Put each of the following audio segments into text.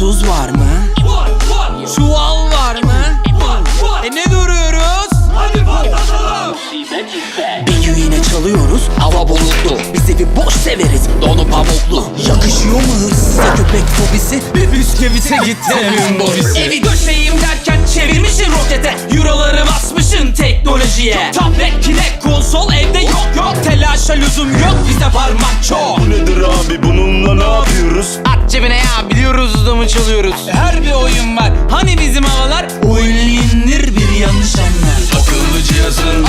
tuz var mı? Çuval var mı? E ne duruyoruz? Bir gün yine çalıyoruz. Hava bulutlu. Biz evi boş severiz. Donu pamuklu. Yakışıyor mu hırsıza köpek fobisi? Bir bisküvite gitti evin bobisi. Evi döşeyim derken çevirmişin rokete. Euroları basmışın teknolojiye. Tablet, kinek, konsol evde Telaşa lüzum yok bizde parmak çok. Bu nedir abi? Bununla ne yapıyoruz? At cebine ya biliyoruz da mı çalıyoruz? Her bir oyun var. Hani bizim havalar? Oynanır bir yanlış anlar. Akıllı cihazın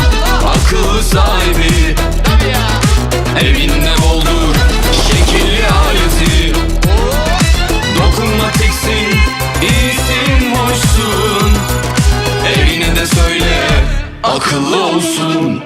akıllı sahibi. Evinde boldur şekilli aleti. Dokunmatiksin, iyisin, hoşsun. Evine de söyle akıllı olsun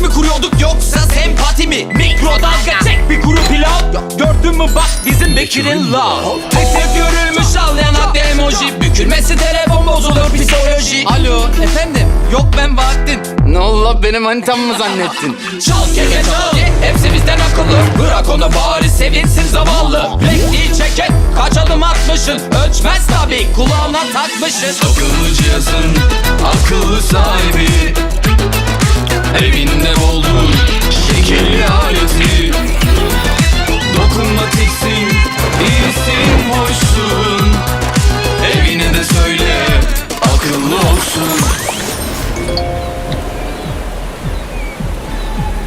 mi Empati mi kuruyorduk yoksa sempati mi? Mikrodalga çek bir kuru pilav Gördün mü bak bizim Bekir'in love. Tek tek görülmüş al yanaklı emoji. Bükülmesi telefon bozulur psikoloji. Alo efendim? Yok ben Bahattin Ne oldu? Lan benim manitam mı zannettin? Çal keke çal Hepsi bizden akıllı. Bırak onu bari sevinsin zavallı. Bekleyi çeket Kaç adım atmışın Ölçmez tabi kulağına takmışın Akıllı cihazın akıllı sahibi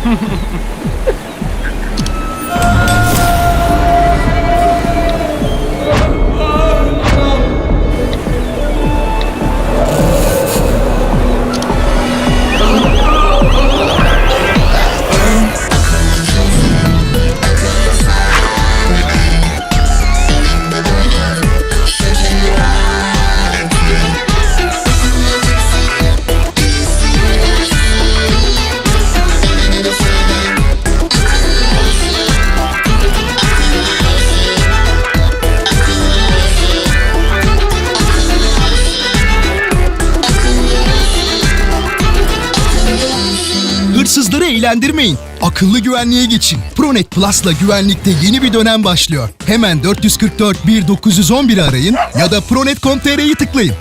Ha ha ha ha! Hırsızları eğlendirmeyin. Akıllı güvenliğe geçin. Pronet Plus'la güvenlikte yeni bir dönem başlıyor. Hemen 444 1911 arayın ya da pronet.com.tr'yi tıklayın.